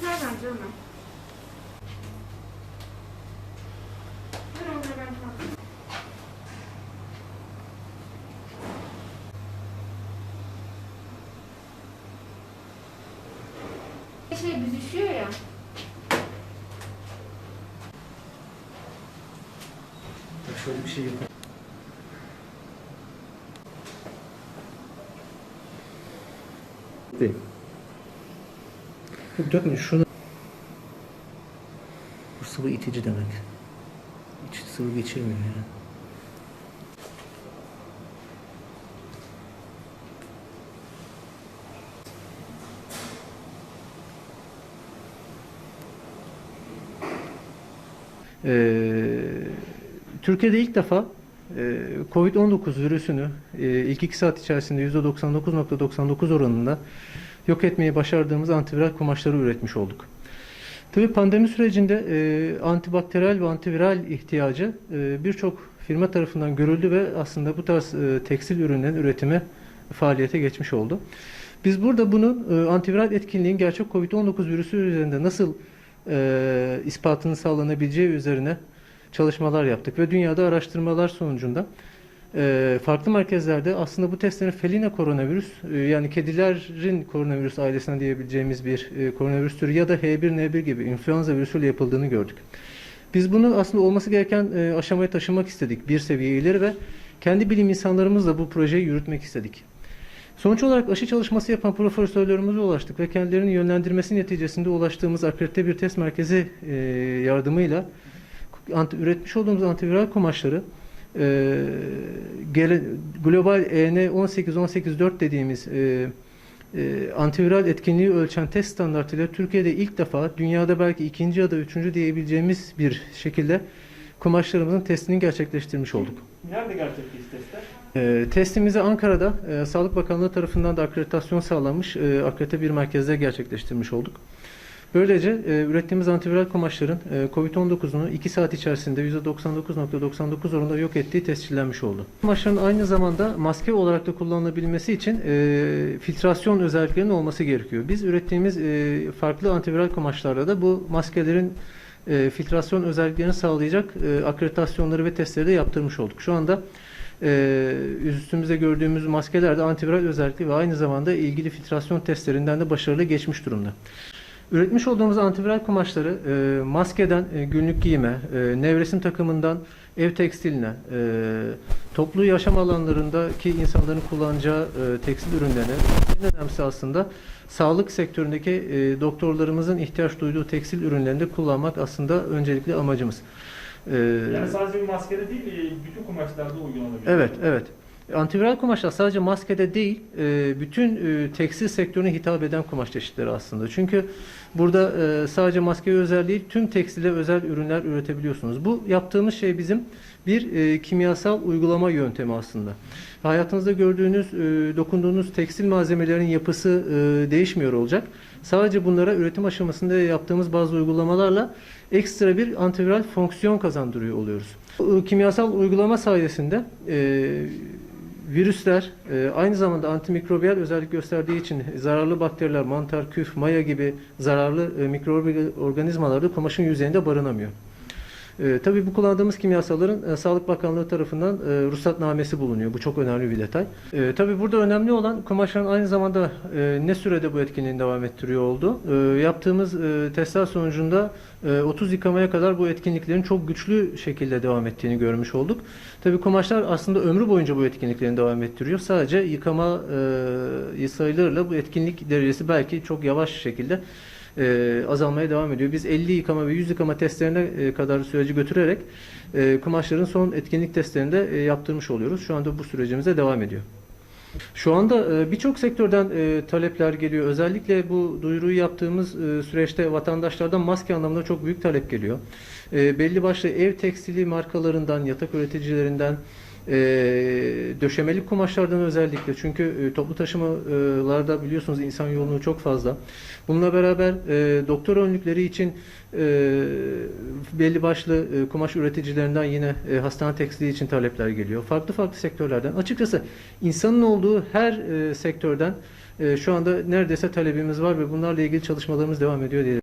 Yeter bence Ömer. Ver onları ben kalkayım. Şey büzüşüyor ya. Şöyle bir şey yapalım. Değil. Dökme şunu. Bu sıvı itici demek. İç sıvı geçirmiyor yani. Ee, Türkiye'de ilk defa e, Covid-19 virüsünü e, ilk 2 saat içerisinde %99.99 oranında yok etmeyi başardığımız antiviral kumaşları üretmiş olduk. Tabii pandemi sürecinde e, antibakteriyel ve antiviral ihtiyacı e, birçok firma tarafından görüldü ve aslında bu tarz e, tekstil ürünlerin üretimi faaliyete geçmiş oldu. Biz burada bunun e, antiviral etkinliğin gerçek COVID-19 virüsü üzerinde nasıl e, ispatının sağlanabileceği üzerine çalışmalar yaptık ve dünyada araştırmalar sonucunda e, farklı merkezlerde aslında bu testlerin felina koronavirüs e, yani kedilerin koronavirüs ailesinden diyebileceğimiz bir e, koronavirüs türü ya da H1N1 gibi influenza virüsüyle yapıldığını gördük. Biz bunu aslında olması gereken e, aşamaya taşımak istedik bir seviye ileri ve kendi bilim insanlarımızla bu projeyi yürütmek istedik. Sonuç olarak aşı çalışması yapan profesörlerimize ulaştık ve kendilerinin yönlendirmesi neticesinde ulaştığımız akredite bir test merkezi yardımıyla üretmiş olduğumuz antiviral kumaşları e, gele, global E EN 18184 dediğimiz e, e, antiviral etkinliği ölçen test standartıyla Türkiye'de ilk defa dünyada belki ikinci ya da üçüncü diyebileceğimiz bir şekilde kumaşlarımızın testini gerçekleştirmiş olduk. Nerede gerçekleşti testler? E, testimizi Ankara'da e, Sağlık Bakanlığı tarafından da akreditasyon sağlanmış e, akredite bir merkezde gerçekleştirmiş olduk. Böylece e, ürettiğimiz antiviral kumaşların e, COVID-19'unu 2 saat içerisinde %99.99 oranında yok ettiği tescillenmiş oldu. Kumaşların aynı zamanda maske olarak da kullanılabilmesi için e, filtrasyon özelliklerinin olması gerekiyor. Biz ürettiğimiz e, farklı antiviral kumaşlarda da bu maskelerin e, filtrasyon özelliklerini sağlayacak e, akreditasyonları ve testleri de yaptırmış olduk. Şu anda e, üstümüzde gördüğümüz maskeler de antiviral özellikli ve aynı zamanda ilgili filtrasyon testlerinden de başarılı geçmiş durumda. Üretmiş olduğumuz antiviral kumaşları e, maskeden e, günlük giyime, e, nevresim takımından ev tekstiline, e, toplu yaşam alanlarındaki insanların kullanacağı e, tekstil ürünlerine, en önemlisi aslında sağlık sektöründeki e, doktorlarımızın ihtiyaç duyduğu tekstil ürünlerinde kullanmak aslında öncelikli amacımız. E, Yani sadece bir maskede değil, e, bütün kumaşlarda uygulanabilir. Evet, evet. Antiviral kumaşlar sadece maskede değil, e, bütün e, tekstil sektörüne hitap eden kumaş çeşitleri aslında. Çünkü burada e, sadece maskeye özel değil, tüm tekstile özel ürünler üretebiliyorsunuz. Bu yaptığımız şey bizim bir e, kimyasal uygulama yöntemi aslında. Hayatınızda gördüğünüz, e, dokunduğunuz tekstil malzemelerin yapısı e, değişmiyor olacak. Sadece bunlara üretim aşamasında yaptığımız bazı uygulamalarla ekstra bir antiviral fonksiyon kazandırıyor oluyoruz. Bu kimyasal uygulama sayesinde e, virüsler e, aynı zamanda antimikrobiyal özellik gösterdiği için zararlı bakteriler, mantar, küf, maya gibi zararlı e, mikroorganizmalar da kumaşın yüzeyinde barınamıyor. E, tabii bu kullandığımız kimyasalların e, Sağlık Bakanlığı tarafından e, ruhsatnamesi bulunuyor. Bu çok önemli bir detay. E, tabii burada önemli olan kumaşların aynı zamanda e, ne sürede bu etkinliğin devam ettiriyor oldu. E, yaptığımız e, testler sonucunda e, 30 yıkamaya kadar bu etkinliklerin çok güçlü şekilde devam ettiğini görmüş olduk. Tabii kumaşlar aslında ömrü boyunca bu etkinliklerin devam ettiriyor. Sadece yıkama e, sayılarıyla bu etkinlik derecesi belki çok yavaş şekilde e, azalmaya devam ediyor. Biz 50 yıkama ve 100 yıkama testlerine e, kadar süreci götürerek e, kumaşların son etkinlik testlerinde e, yaptırmış oluyoruz. Şu anda bu sürecimize devam ediyor. Şu anda e, birçok sektörden e, talepler geliyor. Özellikle bu duyuruyu yaptığımız e, süreçte vatandaşlardan maske anlamında çok büyük talep geliyor. Belli başlı ev tekstili markalarından, yatak üreticilerinden, e, döşemeli kumaşlardan özellikle çünkü e, toplu taşımalarda biliyorsunuz insan yoğunluğu çok fazla. Bununla beraber e, doktor önlükleri için e, belli başlı e, kumaş üreticilerinden yine e, hastane tekstili için talepler geliyor. Farklı farklı sektörlerden. Açıkçası insanın olduğu her e, sektörden e, şu anda neredeyse talebimiz var ve bunlarla ilgili çalışmalarımız devam ediyor diye.